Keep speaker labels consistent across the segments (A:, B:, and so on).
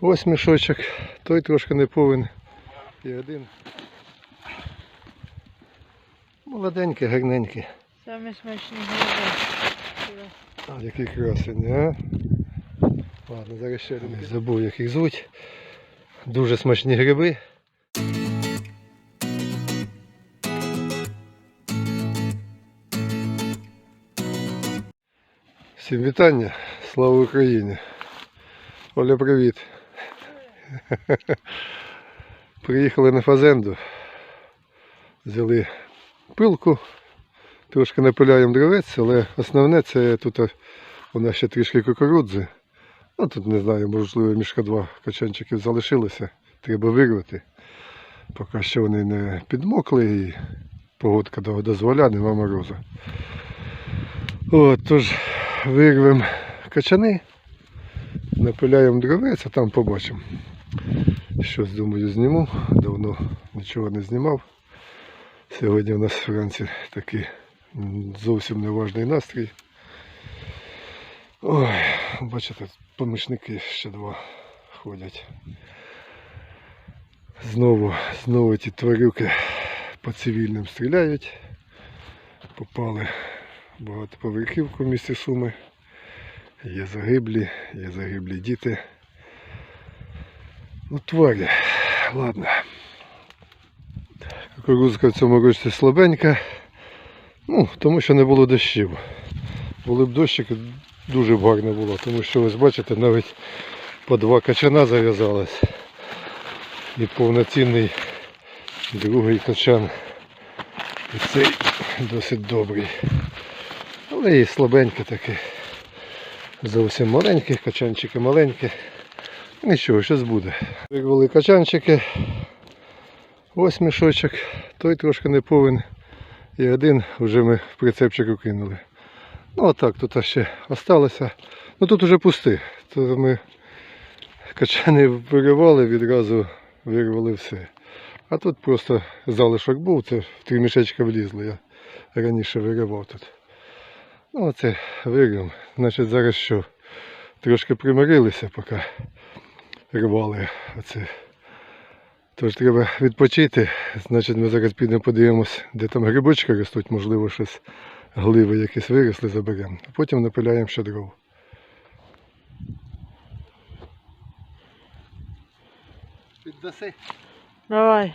A: Ось мішочок, той трошки не повен. І один. Молоденький, гарненький.
B: Самі смачні гриби.
A: А, який красень, а? Ладно, зараз ще один. Забув, як їх звуть. Дуже смачні гриби. Всім вітання. Слава Україні. Оля, привіт. Приїхали на фазенду. Взяли пилку, трошки напиляємо дровець, але основне це тут у нас ще трішки кукурудзи. Ну тут не знаю, можливо, мішка два качанчиків залишилося. Треба вирвати. Поки що вони не підмокли і погодка до- дозволяє, нема морозу. От, тож вирвемо качани, напиляємо дровець, а там побачимо. Щось думаю зніму. Давно нічого не знімав. Сьогодні у нас вранці такий зовсім неважний настрій. Ой, бачите, помічники ще два ходять. Знову, знову ті тварюки по цивільним стріляють. Попали багатоповерхівку в місті Суми. Є загиблі, є загиблі діти. Ну. Ладно. Кукурузка в цьому році слабенька. Ну, тому що не було дощів. Були б дощики, дуже б гарно було, тому що ось бачите, навіть по два качана зав'язалось. І повноцінний другий качан. І цей досить добрий. Але і слабенький такий. Зовсім маленький, качанчики маленькі. Нічого, щось буде. Вирвали качанчики. Ось мішочок, той трошки не повен. І один вже ми в прицепчику кинули. Ну а так, тут ще осталося. Ну тут уже пусти. Тут ми качани виривали, відразу вирвали все. А тут просто залишок був, це в три мішечка влізло. Я раніше виривав тут. Ну оце вирвемо. Значить зараз що? Трошки примирилися, поки рвали оце. Тож треба відпочити. Значить ми зараз підемо подивимось, де там грибочки ростуть, можливо, щось гливи якісь виросли, заберемо. А потім напиляємо ще дров. Піддаси.
B: Давай.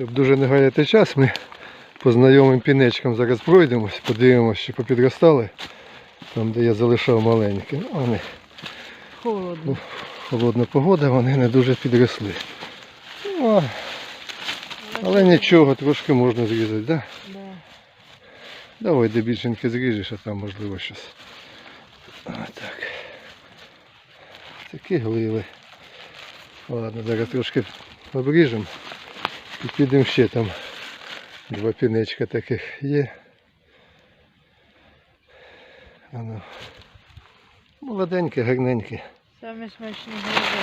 A: Щоб дуже не гаяти час, ми по знайомим пінечкам зараз пройдемось, подивимося, чи попідростали. Там, де я залишав маленькі. Ну, вони
B: Холодно.
A: холодна погода, вони не дуже підросли. Ну, а- але нічого, трошки можна зрізати, да?
B: Да.
A: Давай де більшеньки зріжеш, а там можливо щось. Отак. Такі гливи. Ладно, зараз трошки обріжемо і підемо ще там. Два пінечка таких є. Воно. Молоденькі, гарненькі.
B: Самі смачні гриби.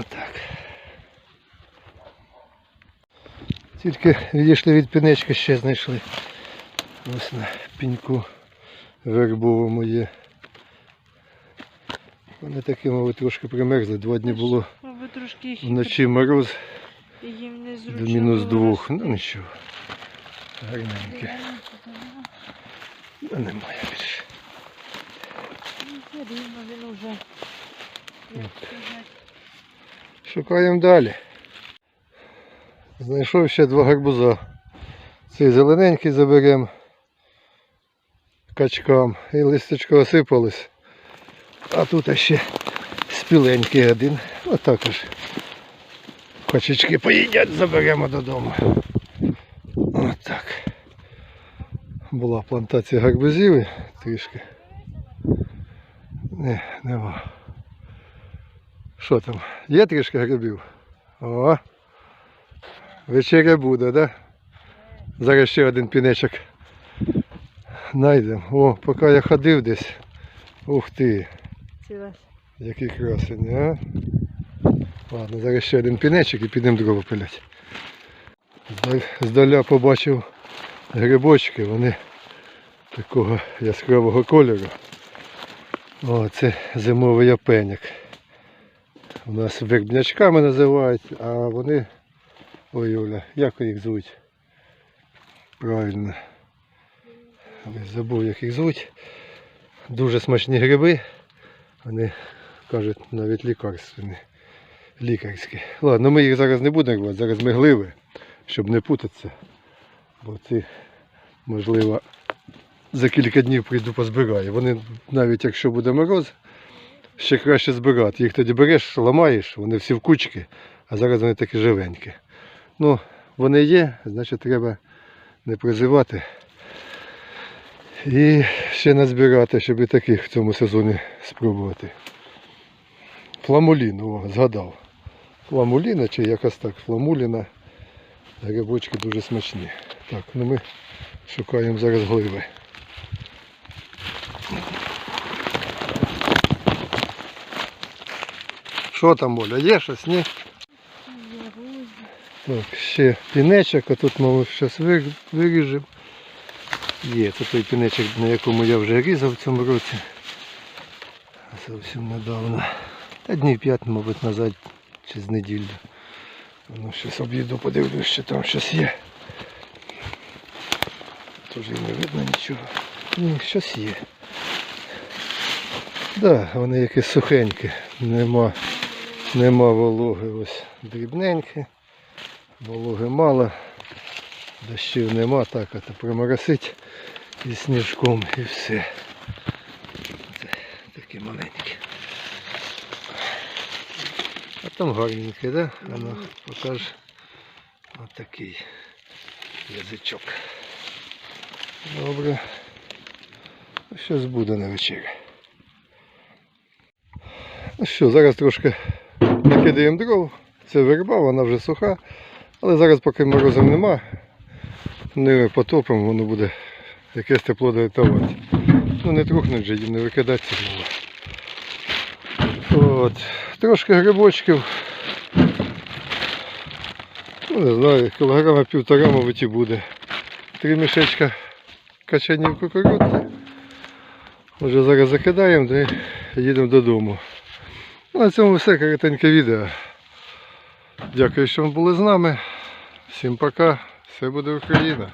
A: Отак. Тільки відійшли від пінечка, ще знайшли. Ось на піньку вербовому є. Вони такі, мабуть, трошки примерзли. Два дні було вночі мороз
B: їм не зручно.
A: до мінус двох. Ну нічого. Гарненьке. Ну, немає більше.
B: Ну, рівно, він уже. як сказати,
A: Шукаємо далі. Знайшов ще два гарбуза. Цей зелененький заберемо качкам. І листочко осипалось. А тут ще спіленький один. Ось також. Качечки поїдять, заберемо додому. Ось так. Була плантація гарбузів трішки. Не, нема. Що там? Є трішки грибів? О! Вечеря буде, да? Зараз ще один пінечок знайдемо. О, поки я ходив десь. Ух ти! Який красень, а? Ладно, зараз ще один пінечок і підемо дрова пилять. Здаля побачив грибочки, вони такого яскравого кольору. О, це зимовий япеняк. У нас вербнячками називають, а вони. Ой, Оля, як їх звуть? Правильно. Забув, як їх звуть. Дуже смачні гриби. Вони кажуть навіть лікарственні. Лікарські. Ладно, ми їх зараз не будемо рвати, зараз ми гливи, щоб не путатися. Бо ці, можливо, за кілька днів прийду позбираю. Вони навіть якщо буде мороз, ще краще збирати. Їх тоді береш, ламаєш, вони всі в кучки, а зараз вони такі живенькі. Ну, вони є, значить треба не призивати. І ще назбирати, щоб і таких в цьому сезоні спробувати. Фламулін, о, згадав. Фламуліна чи якось так, фламуліна. Грибочки дуже смачні. Так, ну ми шукаємо зараз гливи. Що там, Оля, є щось, ні? Так, ще пінечок, а тут, мабуть, щось виріжемо. Є, це той пінечок, на якому я вже різав в цьому році. Зовсім недавно. Та днів п'ять, мабуть, назад чи з неділю. Ну, щось об'їду, подивлюсь, що там щось є. Тут не видно нічого. Ні, щось є. Да, вони якісь сухенькі. Нема, нема вологи. Ось дрібненькі. Вологи мало. Дощів нема, так а то приморосить і сніжком і все. Це такі маленькі. А там гарненький, да? А ну, покаж. Ось такий язичок. Добре. Щось буде на вечері. Ну що, зараз трошки накидаємо дров. Це верба, вона вже суха. Але зараз поки морозів нема, не потопимо, воно буде якесь тепло датувати. Ну не трухнуть же, не викидатися було. От. Трошки грибочків. Ну не знаю, кілограма півтора, мабуть, і буде. Три мішечка качанів кукурудзи. Вже зараз закидаємо й їдемо додому. Ну, На цьому все коротеньке відео. Дякую, що ви були з нами. Всім пока. Все буде Україна.